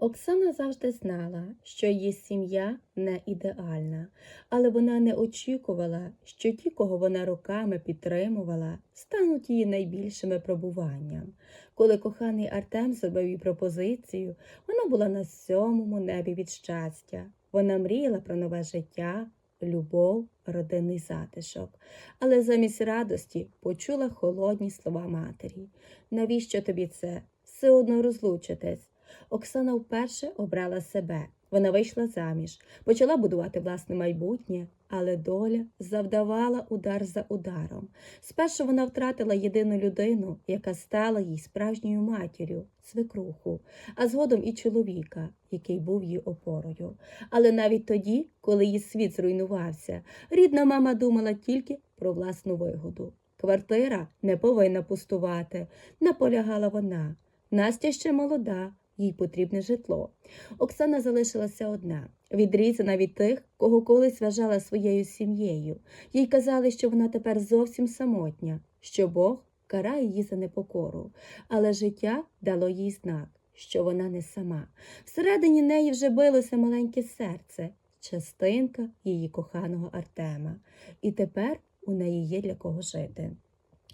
Оксана завжди знала, що її сім'я не ідеальна, але вона не очікувала, що ті, кого вона роками підтримувала, стануть її найбільшим випробуванням. Коли коханий Артем зробив їй пропозицію, вона була на сьомому небі від щастя. Вона мріяла про нове життя, любов, родинний затишок, але замість радості почула холодні слова матері. Навіщо тобі це? Все одно розлучитесь. Оксана вперше обрала себе. Вона вийшла заміж, почала будувати власне майбутнє, але доля завдавала удар за ударом. Спершу вона втратила єдину людину, яка стала їй справжньою матір'ю, свекруху, а згодом і чоловіка, який був її опорою. Але навіть тоді, коли її світ зруйнувався, рідна мама думала тільки про власну вигоду. Квартира не повинна пустувати, наполягала вона. Настя ще молода, їй потрібне житло. Оксана залишилася одна, відрізана від тих, кого колись вважала своєю сім'єю. Їй казали, що вона тепер зовсім самотня, що Бог карає її за непокору, але життя дало їй знак, що вона не сама. Всередині неї вже билося маленьке серце, частинка її коханого Артема. І тепер у неї є для кого жити.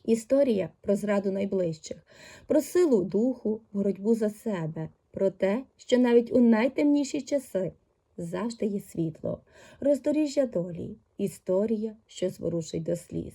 Історія про зраду найближчих, про силу духу, боротьбу за себе, про те, що навіть у найтемніші часи завжди є світло, роздоріжжя долі, історія, що зворушить до сліз.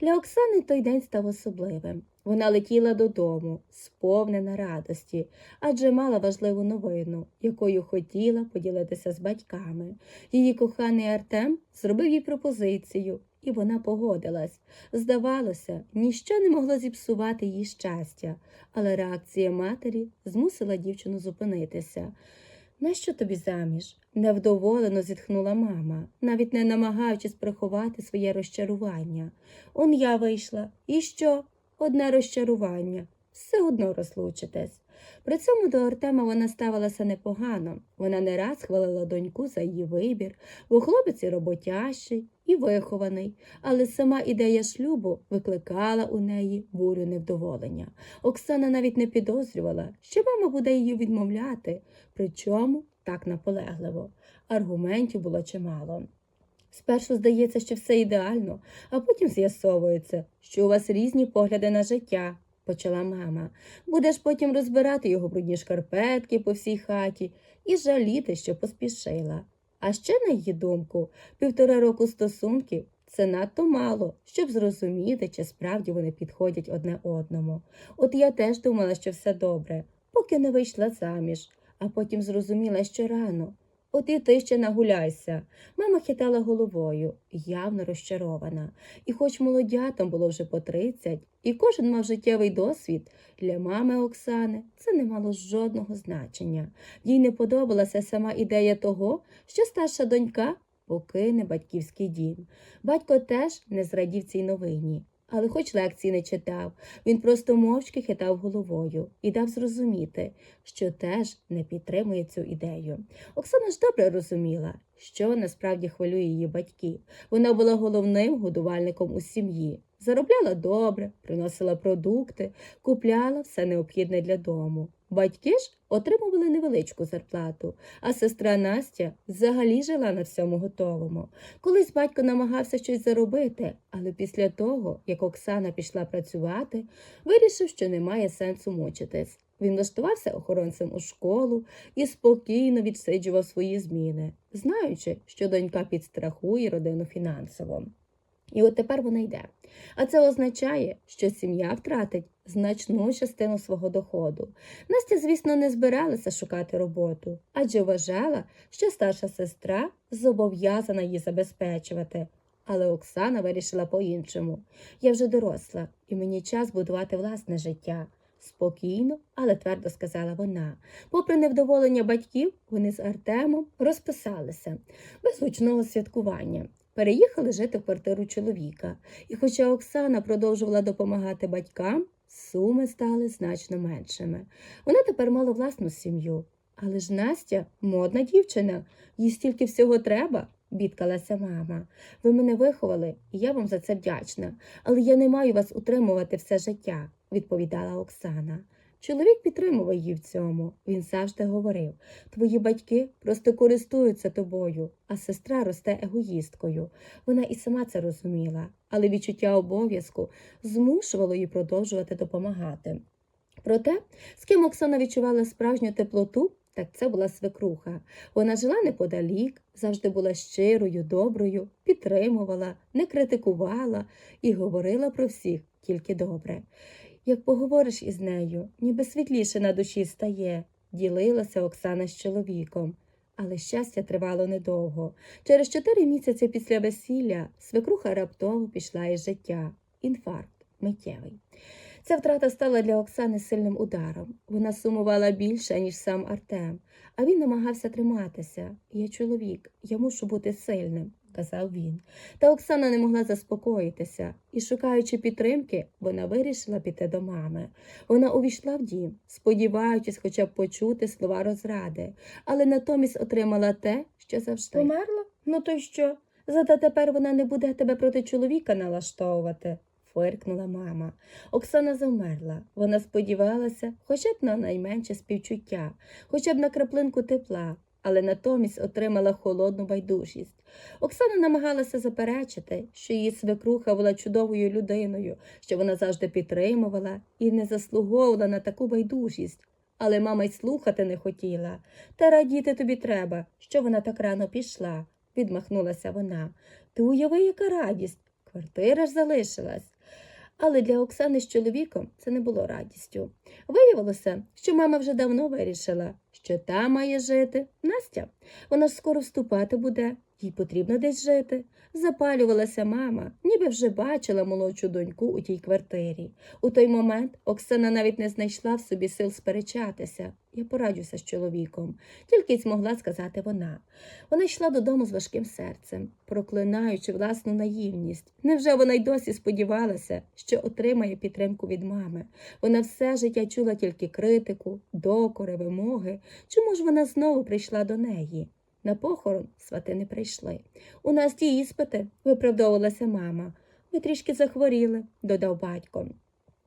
Для Оксани той день став особливим. Вона летіла додому, сповнена радості, адже мала важливу новину, якою хотіла поділитися з батьками. Її коханий Артем зробив їй пропозицію, і вона погодилась. Здавалося, ніщо не могло зіпсувати її щастя, але реакція матері змусила дівчину зупинитися. Нащо тобі заміж? невдоволено зітхнула мама, навіть не намагаючись приховати своє розчарування. Он я вийшла. І що? Одне розчарування. Все одно розлучитесь. При цьому до Артема вона ставилася непогано. Вона не раз хвалила доньку за її вибір, бо хлопець і роботящий і вихований, але сама ідея шлюбу викликала у неї бурю невдоволення. Оксана навіть не підозрювала, що мама буде її відмовляти, причому так наполегливо. Аргументів було чимало. Спершу здається, що все ідеально, а потім з'ясовується, що у вас різні погляди на життя, почала мама. Будеш потім розбирати його брудні шкарпетки по всій хаті і жаліти, що поспішила. А ще, на її думку, півтора року стосунків це надто мало, щоб зрозуміти, чи справді вони підходять одне одному. От я теж думала, що все добре, поки не вийшла заміж, а потім зрозуміла, що рано. От і ти ще нагуляйся. Мама хитала головою, явно розчарована. І хоч молодятам було вже по тридцять, і кожен мав життєвий досвід, для мами Оксани це не мало жодного значення. Їй не подобалася сама ідея того, що старша донька покине батьківський дім. Батько теж не зрадів цій новині. Але хоч лекції не читав, він просто мовчки хитав головою і дав зрозуміти, що теж не підтримує цю ідею. Оксана ж добре розуміла, що насправді хвилює її батьків. Вона була головним годувальником у сім'ї, заробляла добре, приносила продукти, купляла все необхідне для дому. Батьки ж отримували невеличку зарплату, а сестра Настя взагалі жила на всьому готовому. Колись батько намагався щось заробити, але після того, як Оксана пішла працювати, вирішив, що немає сенсу мучитись. Він влаштувався охоронцем у школу і спокійно відсиджував свої зміни, знаючи, що донька підстрахує родину фінансово. І от тепер вона йде. А це означає, що сім'я втратить значну частину свого доходу. Настя, звісно, не збиралася шукати роботу, адже вважала, що старша сестра зобов'язана її забезпечувати. Але Оксана вирішила по-іншому. Я вже доросла, і мені час будувати власне життя. Спокійно, але твердо сказала вона. Попри невдоволення батьків, вони з Артемом розписалися без гучного святкування. Переїхали жити в квартиру чоловіка, і хоча Оксана продовжувала допомагати батькам, суми стали значно меншими. Вона тепер мала власну сім'ю. Але ж Настя модна дівчина, їй стільки всього треба, бідкалася мама. Ви мене виховали, і я вам за це вдячна, але я не маю вас утримувати все життя, відповідала Оксана. Чоловік підтримував її в цьому. Він завжди говорив: твої батьки просто користуються тобою, а сестра росте егоїсткою. Вона і сама це розуміла, але відчуття обов'язку змушувало її продовжувати допомагати. Проте, з ким Оксана відчувала справжню теплоту, так це була свекруха. Вона жила неподалік, завжди була щирою, доброю, підтримувала, не критикувала і говорила про всіх тільки добре. Як поговориш із нею, ніби світліше на душі стає, ділилася Оксана з чоловіком. Але щастя тривало недовго. Через чотири місяці після весілля свекруха раптово пішла із життя. Інфаркт миттєвий. Ця втрата стала для Оксани сильним ударом. Вона сумувала більше, ніж сам Артем, а він намагався триматися. Я чоловік, я мушу бути сильним, казав він. Та Оксана не могла заспокоїтися і, шукаючи підтримки, вона вирішила піти до мами. Вона увійшла в дім, сподіваючись хоча б почути слова розради, але натомість отримала те, що завжди. Померла? Ну то й що? Зате тепер вона не буде тебе проти чоловіка налаштовувати. Фиркнула мама. Оксана завмерла. Вона сподівалася хоча б на найменше співчуття, хоча б на краплинку тепла, але натомість отримала холодну байдужість. Оксана намагалася заперечити, що її свекруха була чудовою людиною, що вона завжди підтримувала і не заслуговувала на таку байдужість. Але мама й слухати не хотіла. Та радіти тобі треба, що вона так рано пішла, відмахнулася вона. Ти уяви, яка радість. Квартира ж залишилась. Але для Оксани з чоловіком це не було радістю. Виявилося, що мама вже давно вирішила, що та має жити Настя. Вона ж скоро вступати буде, їй потрібно десь жити. Запалювалася мама, ніби вже бачила молодшу доньку у тій квартирі. У той момент Оксана навіть не знайшла в собі сил сперечатися. Я пораджуся з чоловіком, тільки й змогла сказати вона. Вона йшла додому з важким серцем, проклинаючи власну наївність. Невже вона й досі сподівалася, що отримає підтримку від мами? Вона все життя чула тільки критику, докори, вимоги. Чому ж вона знову прийшла до неї? На похорон свати не прийшли. У нас ті іспити, виправдовувалася мама. Ми трішки захворіли, додав батько.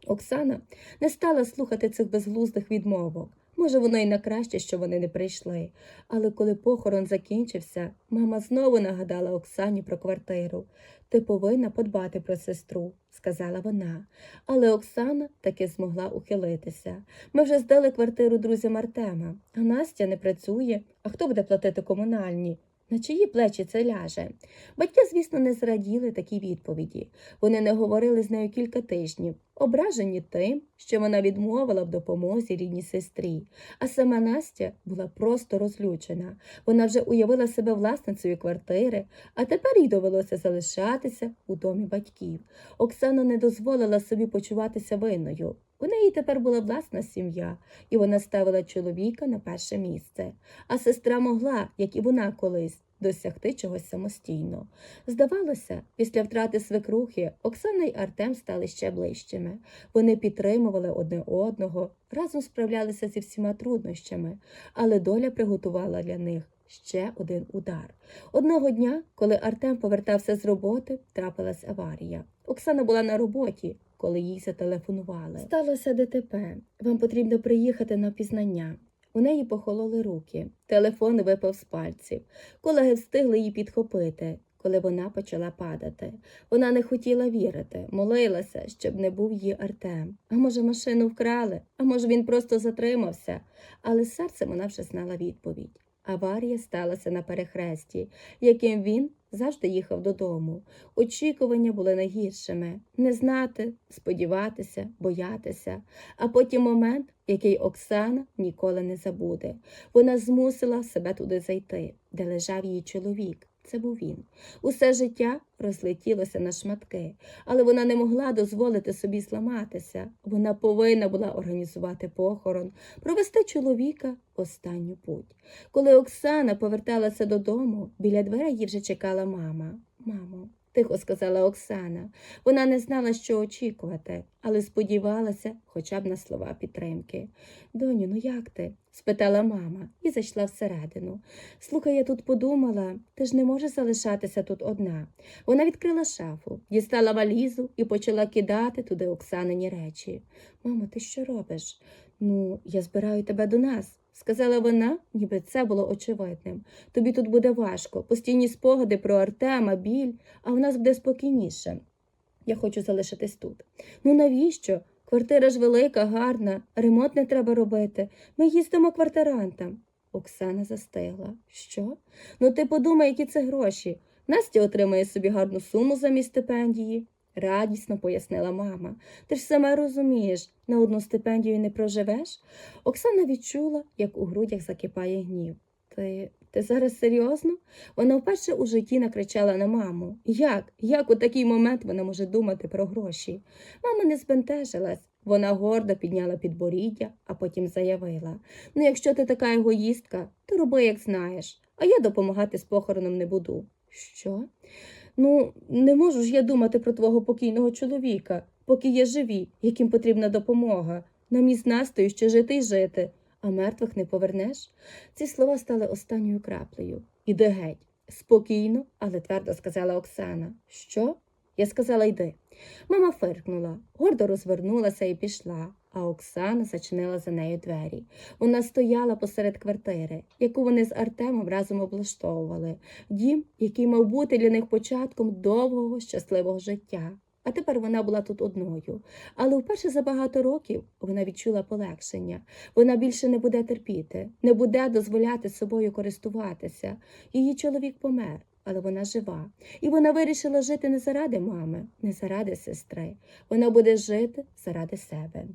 Оксана не стала слухати цих безглуздих відмовок. Може, воно й на краще, що вони не прийшли. Але коли похорон закінчився, мама знову нагадала Оксані про квартиру. Ти повинна подбати про сестру, сказала вона. Але Оксана таки змогла ухилитися. Ми вже здали квартиру друзям Артема, а Настя не працює. А хто буде платити комунальні? На чиї плечі це ляже? Батьки, звісно, не зраділи такій відповіді. Вони не говорили з нею кілька тижнів, ображені тим, що вона відмовила в допомозі рідній сестрі. А сама Настя була просто розлючена. Вона вже уявила себе власницею квартири, а тепер їй довелося залишатися у домі батьків. Оксана не дозволила собі почуватися винною. У неї тепер була власна сім'я, і вона ставила чоловіка на перше місце. А сестра могла, як і вона колись, досягти чогось самостійно. Здавалося, після втрати свекрухи Оксана й Артем стали ще ближчими. Вони підтримували одне одного, разом справлялися зі всіма труднощами, але доля приготувала для них ще один удар. Одного дня, коли Артем повертався з роботи, трапилась аварія. Оксана була на роботі, коли їй зателефонували. Сталося ДТП. Вам потрібно приїхати на пізнання. У неї похололи руки. Телефон випав з пальців. Колеги встигли її підхопити, коли вона почала падати. Вона не хотіла вірити, молилася, щоб не був її Артем. А може, машину вкрали, а може, він просто затримався. Але серцем вона вже знала відповідь. Аварія сталася на перехресті, яким він завжди їхав додому. Очікування були найгіршими не знати, сподіватися, боятися, а потім момент, який Оксана ніколи не забуде. Вона змусила себе туди зайти, де лежав її чоловік. Це був він. Усе життя розлетілося на шматки, але вона не могла дозволити собі зламатися. Вона повинна була організувати похорон, провести чоловіка останню путь. Коли Оксана поверталася додому, біля дверей її вже чекала мама. Мамо, тихо сказала Оксана. Вона не знала, що очікувати, але сподівалася хоча б на слова підтримки. Доню, ну як ти? спитала мама і зайшла всередину. Слухай, я тут подумала, ти ж не можеш залишатися тут одна. Вона відкрила шафу, дістала валізу і почала кидати туди Оксанині речі. Мамо, ти що робиш? Ну, я збираю тебе до нас, сказала вона, ніби це було очевидним. Тобі тут буде важко, постійні спогади про Артема, біль, а в нас буде спокійніше. Я хочу залишитись тут. Ну навіщо? Квартира ж велика, гарна, ремонт не треба робити. Ми їздимо квартирантам. Оксана застигла. Що? Ну ти подумай, які це гроші. Настя отримає собі гарну суму замість стипендії. Радісно пояснила мама. Ти ж сама розумієш, на одну стипендію не проживеш. Оксана відчула, як у грудях закипає гнів. Ти, ти зараз серйозно? Вона вперше у житті накричала на маму. Як? Як у такий момент вона може думати про гроші? Мама не збентежилась. Вона гордо підняла підборіддя, а потім заявила Ну, якщо ти така егоїстка, то роби, як знаєш, а я допомагати з похороном не буду. Що? Ну, не можу ж я думати про твого покійного чоловіка, поки є живі, яким потрібна допомога. Нам із Настею ще жити й жити, а мертвих не повернеш. Ці слова стали останньою краплею. Іди геть. Спокійно, але твердо сказала Оксана. Що? Я сказала йди. Мама фиркнула, гордо розвернулася і пішла, а Оксана зачинила за нею двері. Вона стояла посеред квартири, яку вони з Артемом разом облаштовували, дім, який мав бути для них початком довгого щасливого життя. А тепер вона була тут одною. Але вперше за багато років вона відчула полегшення. Вона більше не буде терпіти, не буде дозволяти собою користуватися. Її чоловік помер, але вона жива. І вона вирішила жити не заради мами, не заради сестри. Вона буде жити заради себе.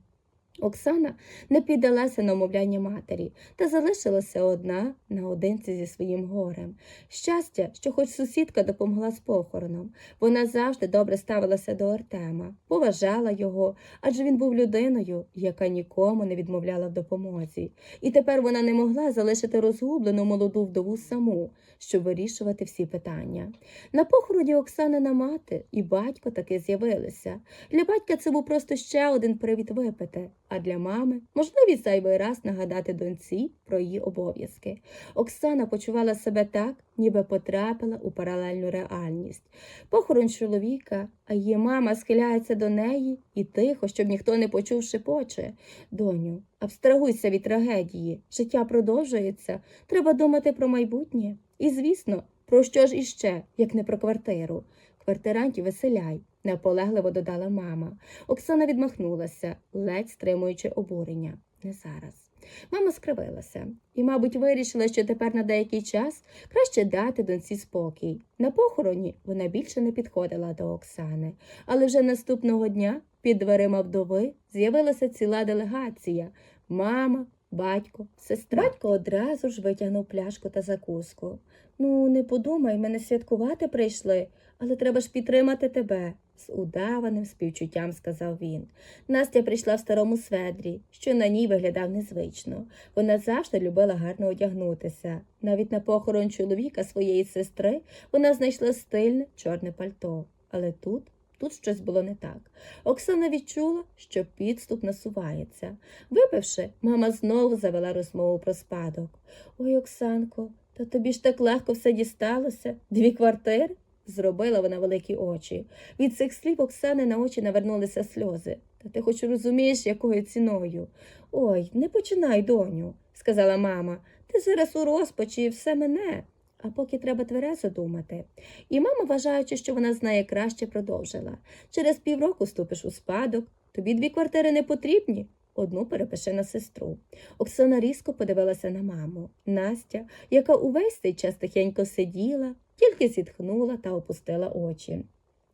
Оксана не піддалася на умовляння матері та залишилася одна наодинці зі своїм горем. Щастя, що хоч сусідка допомогла з похороном. Вона завжди добре ставилася до Артема, поважала його, адже він був людиною, яка нікому не відмовляла в допомозі. І тепер вона не могла залишити розгублену молоду вдову саму, щоб вирішувати всі питання. На похороні Оксанина мати і батько таки з'явилися. Для батька це був просто ще один привід випити, а для мами можливість зайвий раз нагадати доньці про її обов'язки. Оксана почувала себе так, ніби потрапила у паралельну реальність. Похорон чоловіка, а її мама схиляється до неї і тихо, щоб ніхто не почув шепоче. Доню, абстрагуйся від трагедії. Життя продовжується. Треба думати про майбутнє. І, звісно, про що ж іще, як не про квартиру. Квартирантів веселяй, наполегливо додала мама. Оксана відмахнулася, ледь стримуючи обурення. Не зараз. Мама скривилася і, мабуть, вирішила, що тепер на деякий час краще дати доньці спокій. На похороні вона більше не підходила до Оксани, але вже наступного дня під дверима вдови з'явилася ціла делегація мама, батько, сестра. Батько одразу ж витягнув пляшку та закуску. Ну, не подумай, мене святкувати прийшли, але треба ж підтримати тебе, з удаваним співчуттям сказав він. Настя прийшла в старому сведрі, що на ній виглядав незвично. Вона завжди любила гарно одягнутися. Навіть на похорон чоловіка своєї сестри вона знайшла стильне чорне пальто. Але тут, тут щось було не так. Оксана відчула, що підступ насувається. Випивши, мама знову завела розмову про спадок. Ой, Оксанко, та тобі ж так легко все дісталося? Дві квартири? Зробила вона великі очі. Від цих слів Оксани на очі навернулися сльози. Та ти хоч розумієш, якою ціною. Ой, не починай, доню, сказала мама. Ти зараз у розпачі і все мене. А поки треба тверезо думати. І мама, вважаючи, що вона знає краще, продовжила. Через півроку ступиш у спадок, тобі дві квартири не потрібні. Одну перепиши на сестру. Оксана різко подивилася на маму. Настя, яка увесь цей час тихенько сиділа, тільки зітхнула та опустила очі.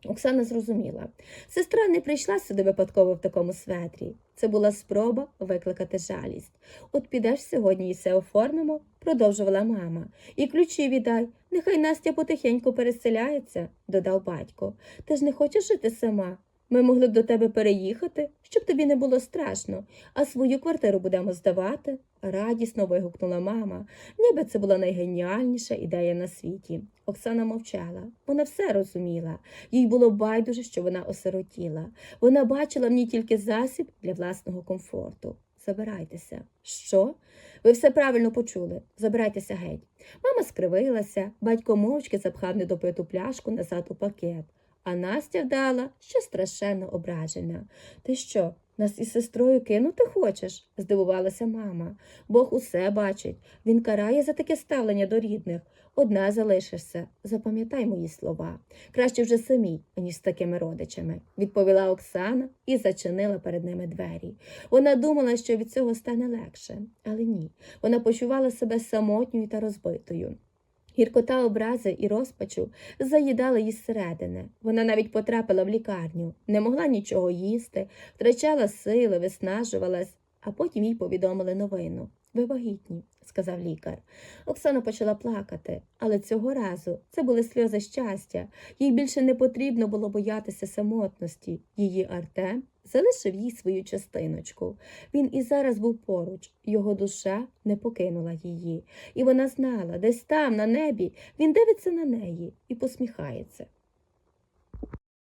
Оксана зрозуміла. Сестра не прийшла сюди випадково в такому светрі. Це була спроба викликати жалість. От підеш сьогодні і все оформимо, продовжувала мама. І ключі віддай. Нехай Настя потихеньку переселяється, додав батько. Ти ж не хочеш жити сама? Ми могли б до тебе переїхати, щоб тобі не було страшно, а свою квартиру будемо здавати, радісно вигукнула мама, ніби це була найгеніальніша ідея на світі. Оксана мовчала, вона все розуміла. Їй було байдуже, що вона осиротіла. Вона бачила в ній тільки засіб для власного комфорту. Забирайтеся. Що? Ви все правильно почули. Забирайтеся геть. Мама скривилася, батько мовчки запхав недопиту пляшку назад у пакет. А Настя вдала, що страшенно ображена. Ти що, Нас із сестрою кинути хочеш? здивувалася мама. Бог усе бачить. Він карає за таке ставлення до рідних. Одна залишишся. Запам'ятай мої слова. Краще вже самій, аніж з такими родичами, відповіла Оксана і зачинила перед ними двері. Вона думала, що від цього стане легше, але ні. Вона почувала себе самотньою та розбитою. Гіркота образи і розпачу заїдали її зсередини. Вона навіть потрапила в лікарню, не могла нічого їсти, втрачала сили, виснажувалась, а потім їй повідомили новину. Ви вагітні, сказав лікар. Оксана почала плакати, але цього разу це були сльози щастя. Їй більше не потрібно було боятися самотності. Її Артем залишив їй свою частиночку. Він і зараз був поруч, його душа не покинула її. І вона знала, десь там, на небі, він дивиться на неї і посміхається.